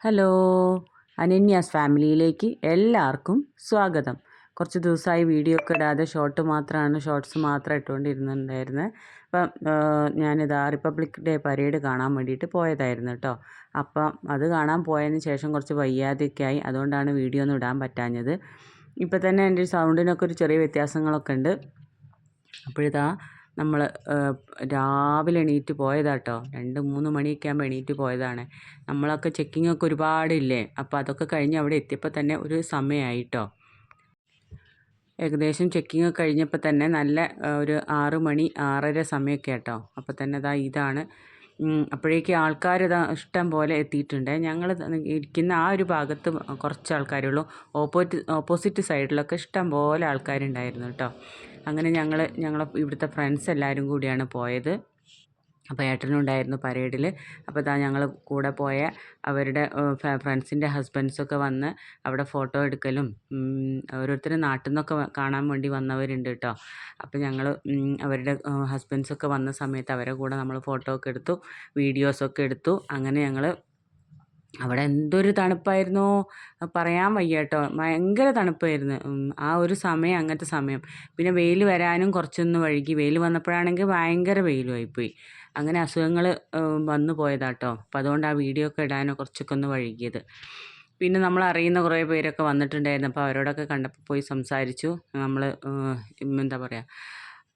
Hello അനന്യാസ് ഫാമിലിയിലേക്ക് എല്ലാവർക്കും സ്വാഗതം. കുറച്ച് ദിവസമായി വീഡിയോ ഒക്കെ ഇടാതെ ഷോർട്ട് മാത്രമാണ് ഷോർട്സ് മാത്രം ഇട്ടുകൊണ്ടിരുന്നുണ്ടായിരുന്നത് അപ്പം ഞാനിതാ റിപ്പബ്ലിക് ഡേ പരേഡ് കാണാൻ വേണ്ടിയിട്ട് പോയതായിരുന്നു കേട്ടോ അപ്പം അത് കാണാൻ പോയതിന് ശേഷം കുറച്ച് വയ്യാതെയൊക്കെ ആയി അതുകൊണ്ടാണ് വീഡിയോ ഒന്നും ഇടാൻ പറ്റാഞ്ഞത്. ഇപ്പം തന്നെ എന്റെ സൗണ്ടിനൊക്കെ ഒരു ചെറിയ വ്യത്യാസങ്ങളൊക്കെ ഉണ്ട്. അപ്പോഴിതാ നമ്മൾ രാവിലെ എണീറ്റ് പോയതാട്ടോ. രണ്ട് മൂന്ന് മണിയൊക്കെ ആകുമ്പോൾ എണീറ്റ് പോയതാണ്. നമ്മളൊക്കെ ചെക്കിംഗ് ഒക്കെ ഒരുപാടില്ലേ അപ്പോൾ അതൊക്കെ കഴിഞ്ഞ് അവിടെ എത്തിയപ്പോൾ തന്നെ ഒരു സമയമായിട്ടോ ഏകദേശം ചെക്കിംഗ് ഒക്കെ കഴിഞ്ഞപ്പോൾ തന്നെ നല്ല ഒരു ആറ് മണി ആറര സമയമൊക്കെ ആട്ടോ. അപ്പോൾ തന്നെ ഇതാ ഇതാണ്. അപ്പോഴേക്ക് ആൾക്കാർ ഇതാ ഇഷ്ടം പോലെ എത്തിയിട്ടുണ്ട്. ഞങ്ങൾ ഇരിക്കുന്ന ആ ഒരു ഭാഗത്ത് കുറച്ച് ആൾക്കാരുള്ളൂ ഓപ്പോസിറ്റ് ഓപ്പോസിറ്റ് സൈഡിലൊക്കെ ഇഷ്ടം പോലെ ആൾക്കാരുണ്ടായിരുന്നു കേട്ടോ അങ്ങനെ ഞങ്ങൾ ഞങ്ങളെ ഇവിടുത്തെ ഫ്രണ്ട്സ് എല്ലാവരും കൂടിയാണ് പോയത്. അപ്പോൾ ഏട്ടനുണ്ടായിരുന്നു പരേഡിൽ അപ്പോൾ ഇതാ ഞങ്ങൾ കൂടെ പോയ അവരുടെ ഫ്രണ്ട്സിന്റെ ഹസ്ബൻഡ്സൊക്കെ വന്ന് അവിടെ ഫോട്ടോ എടുക്കലും ഓരോരുത്തർ നാട്ടിൽ നിന്നൊക്കെ കാണാൻ വേണ്ടി വന്നവരുണ്ട് കേട്ടോ അപ്പോൾ ഞങ്ങൾ അവരുടെ ഹസ്ബൻഡ്സൊക്കെ വന്ന സമയത്ത് അവരെ കൂടെ നമ്മൾ ഫോട്ടോ ഒക്കെ എടുത്തു വീഡിയോസൊക്കെ എടുത്തു. അങ്ങനെ ഞങ്ങൾ അവിടെ എന്തൊരു തണുപ്പായിരുന്നോ. പറയാൻ വയ്യ കേട്ടോ ഭയങ്കര തണുപ്പായിരുന്നു. ആ ഒരു സമയം അങ്ങനത്തെ സമയം. പിന്നെ വെയിൽ വരാനും കുറച്ചൊന്ന് വഴുകി. വെയിൽ വന്നപ്പോഴാണെങ്കിൽ ഭയങ്കര വെയിലുമായിപ്പോയി അങ്ങനെ അസുഖങ്ങൾ വന്നു പോയതാട്ടോ. അപ്പോൾ അതുകൊണ്ട് ആ വീഡിയോ ഒക്കെ ഇടാനോ കുറച്ചൊക്കെ ഒന്ന് വഴുകിയത്. പിന്നെ നമ്മൾ അറിയുന്ന കുറേ പേരൊക്കെ വന്നിട്ടുണ്ടായിരുന്നു. അപ്പോൾ അവരോടൊക്കെ കണ്ടപ്പോൾ പോയി സംസാരിച്ചു. നമ്മൾ എന്താ പറയുക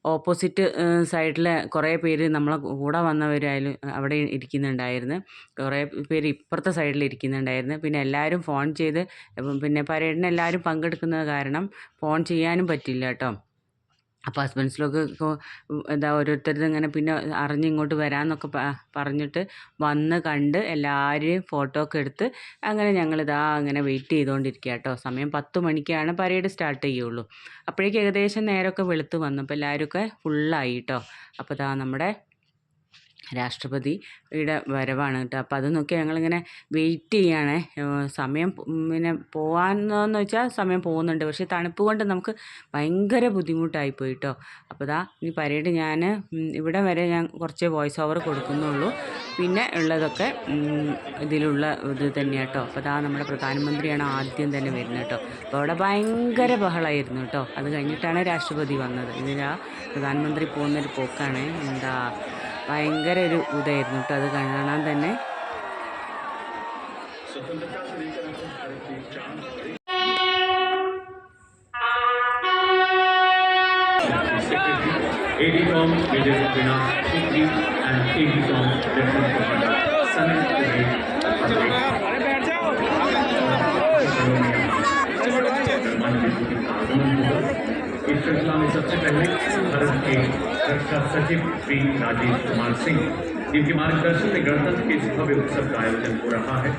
ഓപ്പോസിറ്റ് സൈഡിലെ കുറേ പേര് നമ്മളെ കൂടെ വന്നവരായാലും അവിടെ ഇരിക്കുന്നുണ്ടായിരുന്നു. കുറേ പേര് ഇപ്പുറത്തെ സൈഡിൽ ഇരിക്കുന്നുണ്ടായിരുന്നു. പിന്നെ എല്ലാവരും ഫോൺ ചെയ്ത് പിന്നെ പരേഡിന് എല്ലാവരും പങ്കെടുക്കുന്നത് കാരണം ഫോൺ ചെയ്യാനും പറ്റില്ല കേട്ടോ. അപ്പോൾ ഹസ്ബൻഡ്സിലൊക്കെ എന്താ ഓരോരുത്തരുടെ ഇങ്ങനെ പിന്നെ അറിഞ്ഞ് ഇങ്ങോട്ട് വരാമെന്നൊക്കെ പറഞ്ഞിട്ട് വന്ന് കണ്ട് എല്ലാവരെയും ഫോട്ടോ ഒക്കെ എടുത്ത് അങ്ങനെ ഞങ്ങളിതാ അങ്ങനെ വെയിറ്റ് ചെയ്തുകൊണ്ടിരിക്കുക കേട്ടോ. സമയം പത്ത് മണിക്കാണ് പരേഡ് സ്റ്റാർട്ട് ചെയ്യുള്ളൂ. അപ്പോഴേക്കും ഏകദേശം നേരമൊക്കെ വെളുത്ത് വന്നു. അപ്പോൾ എല്ലാവരും ഒക്കെ ഫുള്ളായി കേട്ടോ. അപ്പോൾ ഇതാ നമ്മുടെ രാഷ്ട്രപതിയുടെ വരവാണ് കേട്ടോ. അപ്പോൾ അത് നോക്കി ഞങ്ങളിങ്ങനെ വെയിറ്റ് ചെയ്യാണ്. സമയം പിന്നെ പോകാമെന്ന് വെച്ചാൽ സമയം പോകുന്നുണ്ട്. പക്ഷേ തണുപ്പ് കൊണ്ട് നമുക്ക് ഭയങ്കര ബുദ്ധിമുട്ടായി പോയി കേട്ടോ. അപ്പോൾ ഇതാ ഇനി പരേഡ് ഞാൻ ഇവിടെ വരെ ഞാൻ കുറച്ച് വോയിസ് ഓവർ കൊടുക്കുന്നുള്ളൂ. പിന്നെ ഉള്ളതൊക്കെ ഇതിലുള്ള ഇത് തന്നെയാണ് കേട്ടോ. അപ്പോൾ അതാ നമ്മുടെ പ്രധാനമന്ത്രിയാണ് ആദ്യം തന്നെ വരുന്നത് കേട്ടോ. അപ്പോൾ അവിടെ ഭയങ്കര ബഹളമായിരുന്നു കേട്ടോ. അത് കഴിഞ്ഞിട്ടാണ് രാഷ്ട്രപതി വന്നത്. ഇതിലാ പ്രധാനമന്ത്രി പോകുന്നൊരു പോക്കാണ്. എന്താ ഭയങ്കര ഒരു ഇതായിരുന്നു കേട്ടോ അത് കാണാൻ തന്നെ AD Tom Vijay Sabrina Shukri and AD Tom Rishon Kumar Sanat Kumar इस श्रृंखला में सबसे पहले भारत के रक्षा सचिव श्री राजेश कुमार सिंह जिनके मार्गदर्शन में गणतंत्र के इस भव्य उत्सव का आयोजन हो रहा है।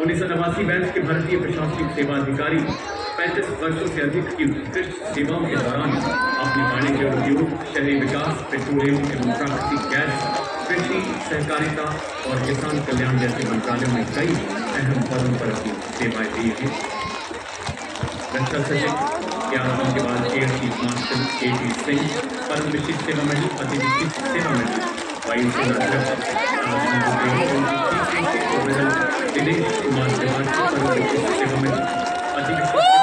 उन्नीस सौ नवासी बैच के भारतीय प्रशासनिक सेवा अधिकारी पैंतीस वर्षों से अधिक की उत्कृष्ट सेवाओं के दौरान अपने वाणिज्य उद्योग, शहरी विकास, पेट्रोलियम एवं प्राकृतिक गैस, कृषि, सहकारिता और किसान कल्याण जैसे मंत्रालयों में कई अहम पदों पर अपनी सेवाएँ दी हैं। रक्षा सचिव आगमन के बाद air chief marshal K T Singh परम विशिष्ट सेवा मेडल अति विशिष्ट सेवा मेडल वायुसेना अध्यक्ष दिनेश कुमार त्रिपाठी परम विशिष्ट सेवा मेडल अति विशिष्ट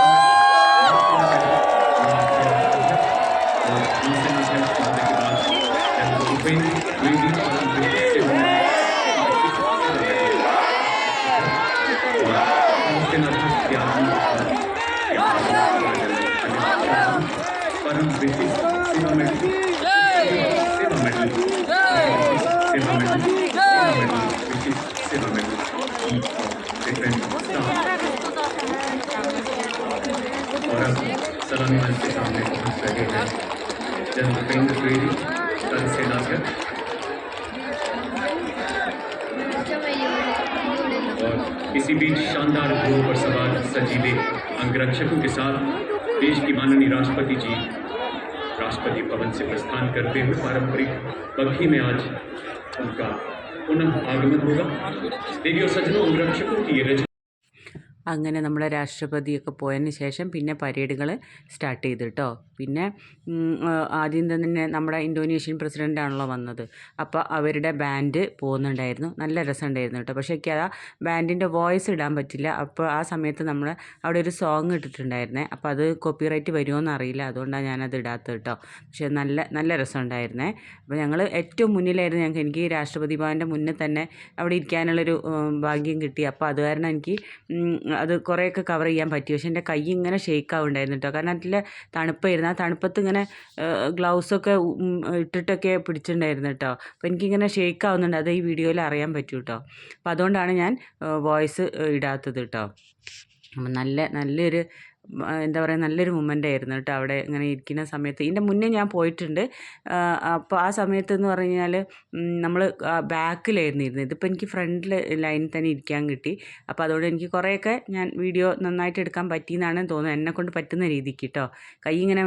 सलामी मंच के सामने पहुँच रहे हैं। जनरल भूपेंद्र द्विवेदी, कल सेनाध्यक्ष और इसी बीच शानदार घोड़ों पर सवार सजीले अंगरक्षकों के साथ देश की माननीय राष्ट्रपति जी, राष्ट्रपति भवन से प्रस्थान करते हुए पारंपरिक पक्षी में आज उनका पुनः आगमन होगा। देवी और सज्जनों, अंगरक्षकों की ये रचना അങ്ങനെ നമ്മുടെ രാഷ്ട്രപതിയൊക്കെ പോയതിന് ശേഷം പിന്നെ പരേഡുകൾ സ്റ്റാർട്ട് ചെയ്തു കേട്ടോ പിന്നെ ആദ്യം തന്നെ നമ്മുടെ ഇന്തോനേഷ്യൻ പ്രസിഡന്റാണല്ലോ വന്നത്. അപ്പോൾ അവരുടെ ബാൻഡ് പോകുന്നുണ്ടായിരുന്നു. നല്ല രസമുണ്ടായിരുന്നു കേട്ടോ പക്ഷേ ആ ബാൻഡിന്റെ വോയിസ് ഇടാൻ പറ്റില്ല. അപ്പോൾ ആ സമയത്ത് നമ്മൾ അവിടെ ഒരു സോങ് ഇട്ടിട്ടുണ്ടായിരുന്നേ. അപ്പോൾ അത് കോപ്പിറൈറ്റ് വരുമോയെന്ന് അറിയില്ല. അതുകൊണ്ടാണ് ഞാനത് ഇടാത്തത് കേട്ടോ പക്ഷേ നല്ല നല്ല രസമുണ്ടായിരുന്നേ. അപ്പോൾ ഞങ്ങൾ ഏറ്റവും മുന്നിലായിരുന്നു ഞങ്ങൾക്ക് എനിക്ക് രാഷ്ട്രപതി ഭവന്റെ മുന്നിൽ തന്നെ അവിടെ ഇരിക്കാനുള്ളൊരു ഭാഗ്യം കിട്ടി. അപ്പോൾ അത് കാരണം എനിക്ക് അത് കുറേയൊക്കെ കവർ ചെയ്യാൻ പറ്റി. പക്ഷേ എന്റെ കൈ ഇങ്ങനെ ഷേക്ക് ആവുണ്ടായിരുന്നു കേട്ടോ കാരണം അതിൽ തണുപ്പായിരുന്നു. ആ തണുപ്പത്ത് ഇങ്ങനെ ഗ്ലൗസൊക്കെ ഇട്ടിട്ടൊക്കെ പിടിച്ചിട്ടുണ്ടായിരുന്നു കേട്ടോ അപ്പോൾ എനിക്കിങ്ങനെ ഷേക്ക് ആവുന്നുണ്ട്. അത് ഈ വീഡിയോയിൽ അറിയാൻ പറ്റും കേട്ടോ അപ്പോൾ അതുകൊണ്ടാണ് ഞാൻ വോയിസ് ഇടാത്തത് കേട്ടോ നല്ല നല്ലൊരു എന്താ പറയുക നല്ലൊരു മൊമെന്റ് ആയിരുന്നു കേട്ടോ അവിടെ ഇങ്ങനെ ഇരിക്കുന്ന സമയത്ത്. ഇതിന്റെ മുന്നേ ഞാൻ പോയിട്ടുണ്ട്. അപ്പോൾ ആ സമയത്ത് എന്ന് പറഞ്ഞു കഴിഞ്ഞാൽ നമ്മൾ ബാക്കിലായിരുന്നു ഇരുന്നത്. ഇതിപ്പോൾ എനിക്ക് ഫ്രണ്ടിൽ ലൈനിൽ തന്നെ ഇരിക്കാൻ കിട്ടി. അപ്പോൾ അതുകൊണ്ട് എനിക്ക് കുറേയൊക്കെ ഞാൻ വീഡിയോ നന്നായിട്ട് എടുക്കാൻ പറ്റിയെന്നാണ് തോന്നുന്നത് എന്നെ കൊണ്ട് പറ്റുന്ന രീതിക്ക് കേട്ടോ കൈ ഇങ്ങനെ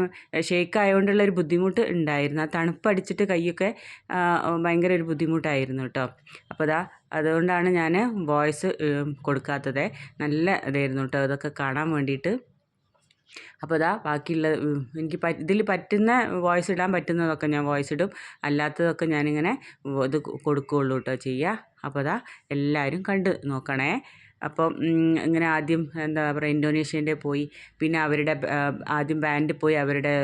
ഷേക്ക് ആയതുകൊണ്ടുള്ള ഒരു ബുദ്ധിമുട്ട് ഉണ്ടായിരുന്നു. ആ തണുപ്പടിച്ചിട്ട് കൈയൊക്കെ ഭയങ്കര ഒരു ബുദ്ധിമുട്ടായിരുന്നു കേട്ടോ അപ്പോൾ അതാ അതുകൊണ്ടാണ് ഞാൻ വോയിസ് കൊടുക്കാത്തത്. നല്ല ഇതായിരുന്നു കേട്ടോ ഇതൊക്കെ കാണാൻ വേണ്ടിയിട്ട്. അപ്പോൾ ഇതാ ബാക്കിയുള്ള എനിക്ക് ഇതിൽ പറ്റുന്ന വോയിസ് ഇടാൻ പറ്റുന്നതൊക്കെ ഞാൻ വോയിസ് ഇടും. അല്ലാത്തതൊക്കെ ഞാനിങ്ങനെ ഇത് കൊടുക്കുകയുള്ളൂ കേട്ടോ ചെയ്യുക അപ്പോൾ ഇതാ എല്ലാവരും കണ്ട് നോക്കണേ. അപ്പം ഇങ്ങനെ ആദ്യം എന്താ പറയുക ഇൻഡോനേഷ്യന്റെ പോയി. പിന്നെ അവരുടെ ആദ്യം ബാൻഡ് പോയി അവരുടെ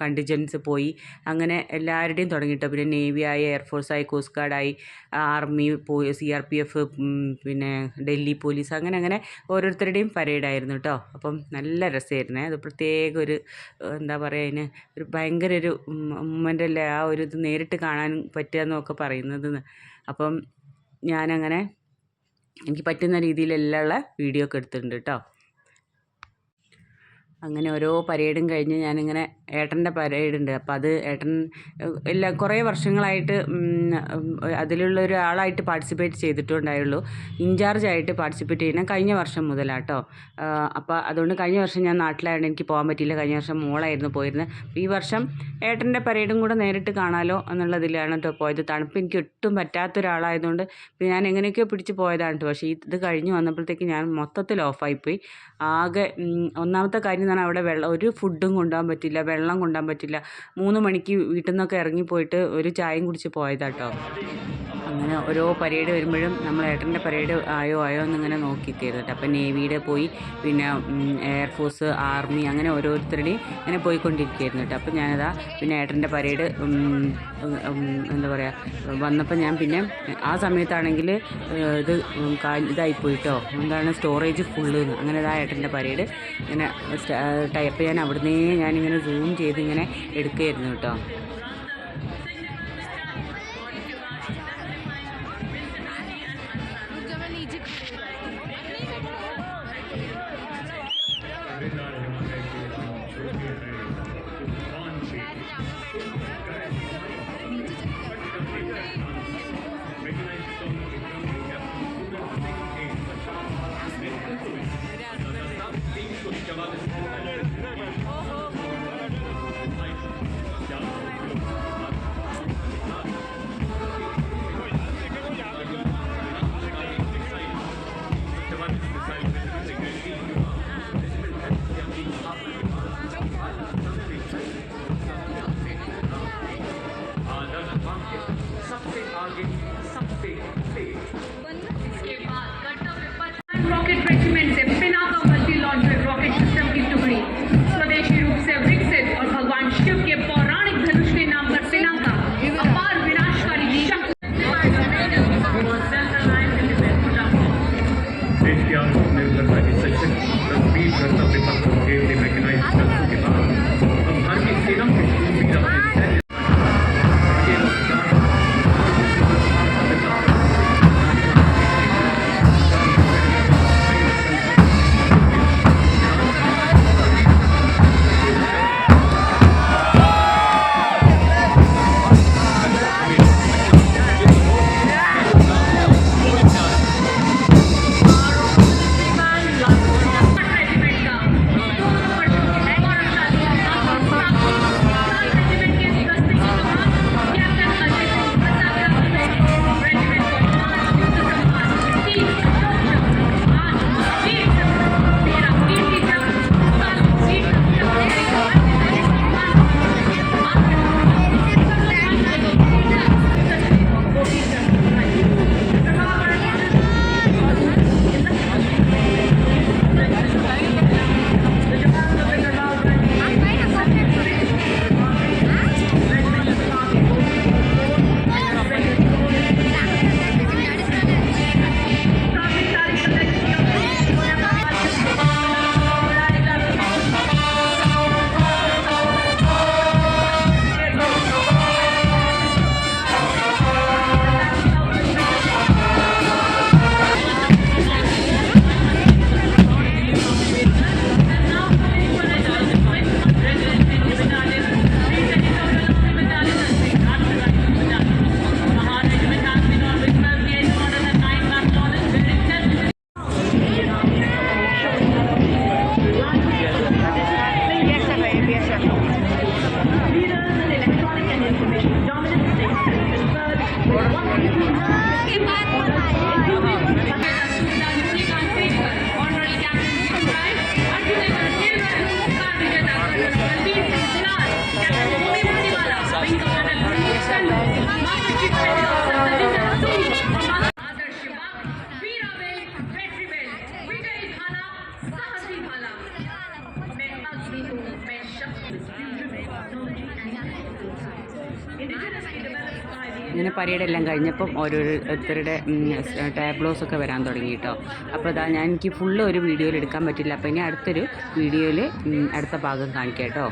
കണ്ടിജൻസ് പോയി. അങ്ങനെ എല്ലാവരുടെയും തുടങ്ങിയിട്ട് പിന്നെ നേവി ആയി എയർഫോഴ്സ് ആയി കോസ്റ്റ് ഗാർഡായി ആർമി പോയി സി ആർ പി എഫ് പിന്നെ ഡൽഹി പോലീസ് അങ്ങനെ അങ്ങനെ ഓരോരുത്തരുടെയും പരേഡായിരുന്നു കേട്ടോ അപ്പം നല്ല രസമായിരുന്നേ. അത് പ്രത്യേക ഒരു എന്താ പറയുക അതിന് ഒരു ഭയങ്കര ഒരു മൊമെന്റ് അല്ലേ ആ ഒരു ഇത് നേരിട്ട് കാണാൻ പറ്റുക എന്നൊക്കെ പറയുന്നത്. അപ്പം ഞാനങ്ങനെ എനിക്ക് പറ്റുന്ന രീതിയിലെല്ലാം ഉള്ള വീഡിയോ ഒക്കെ എടുത്തിട്ടുണ്ട് കേട്ടോ അങ്ങനെ ഓരോ പരേഡും കഴിഞ്ഞ് ഞാനിങ്ങനെ ഏട്ടന്റെ പരേഡ് ഉണ്ട് അപ്പോൾ അത് ഏട്ടൻ എല്ലാ കുറേ വർഷങ്ങളായിട്ട് അതിലുള്ള ഒരാളായിട്ട് പാർട്ടിസിപ്പേറ്റ് ചെയ്തിട്ടുണ്ടായുള്ളൂ. ഇൻചാർജായിട്ട് പാർട്ടിസിപ്പേറ്റ് ചെയ്യുന്ന കഴിഞ്ഞ വർഷം മുതലാട്ടോ. അപ്പോൾ അതുകൊണ്ട് കഴിഞ്ഞ വർഷം ഞാൻ നാട്ടിലായതുകൊണ്ട് എനിക്ക് പോകാൻ പറ്റിയില്ല. കഴിഞ്ഞ വർഷം മോളായിരുന്നു പോയിരുന്നത്. ഈ വർഷം ഏട്ടന്റെ പരേഡും കൂടെ നേരിട്ട് കാണാലോ എന്നുള്ളതിലാണ് കേട്ടോ പോയത്. തണുപ്പ് എനിക്ക് ഒട്ടും പറ്റാത്ത ഒരാളായതുകൊണ്ട് ഞാൻ എങ്ങനെയൊക്കെയോ പിടിച്ച് പോയതാണ് കേട്ടോ പക്ഷേ ഇത് കഴിഞ്ഞ് വന്നപ്പോഴത്തേക്ക് ഞാൻ മൊത്തത്തിൽ ഓഫായിപ്പോയി. ആകെ ഒന്നാമത്തെ കാര്യം പറഞ്ഞാൽ അവിടെ വെള്ളം ഒരു ഫുഡും കൊണ്ടുപോകാൻ പറ്റില്ല വെള്ളം കൊണ്ടുപോകാൻ പറ്റില്ല. മൂന്ന് മണിക്ക് വീട്ടിൽ നിന്നൊക്കെ ഇറങ്ങിപ്പോയിട്ട് ഒരു ചായയും കുടിച്ച് പോയതാട്ടോ. അങ്ങനെ ഓരോ പരേഡ് വരുമ്പോഴും നമ്മൾ ഏട്ടന്റെ പരേഡ് ആയോ ആയോ എന്നിങ്ങനെ നോക്കിക്കരുത് കേട്ടോ. അപ്പം നേവിയുടെ പോയി പിന്നെ എയർഫോഴ്സ് ആർമി അങ്ങനെ ഓരോരുത്തരുടെയും ഇങ്ങനെ പോയിക്കൊണ്ടിരിക്കുകയായിരുന്നു കേട്ടോ. അപ്പം ഞാനതാ പിന്നെ ഏട്ടന്റെ പരേഡ് എന്താ പറയുക വന്നപ്പോൾ ഞാൻ പിന്നെ ആ സമയത്താണെങ്കിൽ ഇത് ഇതായി പോയിട്ടോ എന്താണ് സ്റ്റോറേജ് ഫുള്ള് അങ്ങനെ ഇതാ ഏട്ടന്റെ പരേഡ് ഇങ്ങനെ ടൈപ്പ് ഞാൻ അവിടുന്ന് ഞാനിങ്ങനെ സൂം ചെയ്ത് ഇങ്ങനെ എടുക്കുകയായിരുന്നു കേട്ടോ. ഇങ്ങനെ പരേഡ് എല്ലാം കഴിഞ്ഞപ്പം ഓരോരുത്തരുടെ ടാബ്ലോസ് ഒക്കെ വരാൻ തുടങ്ങി കേട്ടോ അപ്പോൾ അതാ ഞാൻ എനിക്ക് ഫുള്ള് ഒരു വീഡിയോയിൽ എടുക്കാൻ പറ്റില്ല. അപ്പോൾ ഇനി അടുത്തൊരു വീഡിയോയിൽ അടുത്ത ഭാഗം കാണിക്കാം കേട്ടോ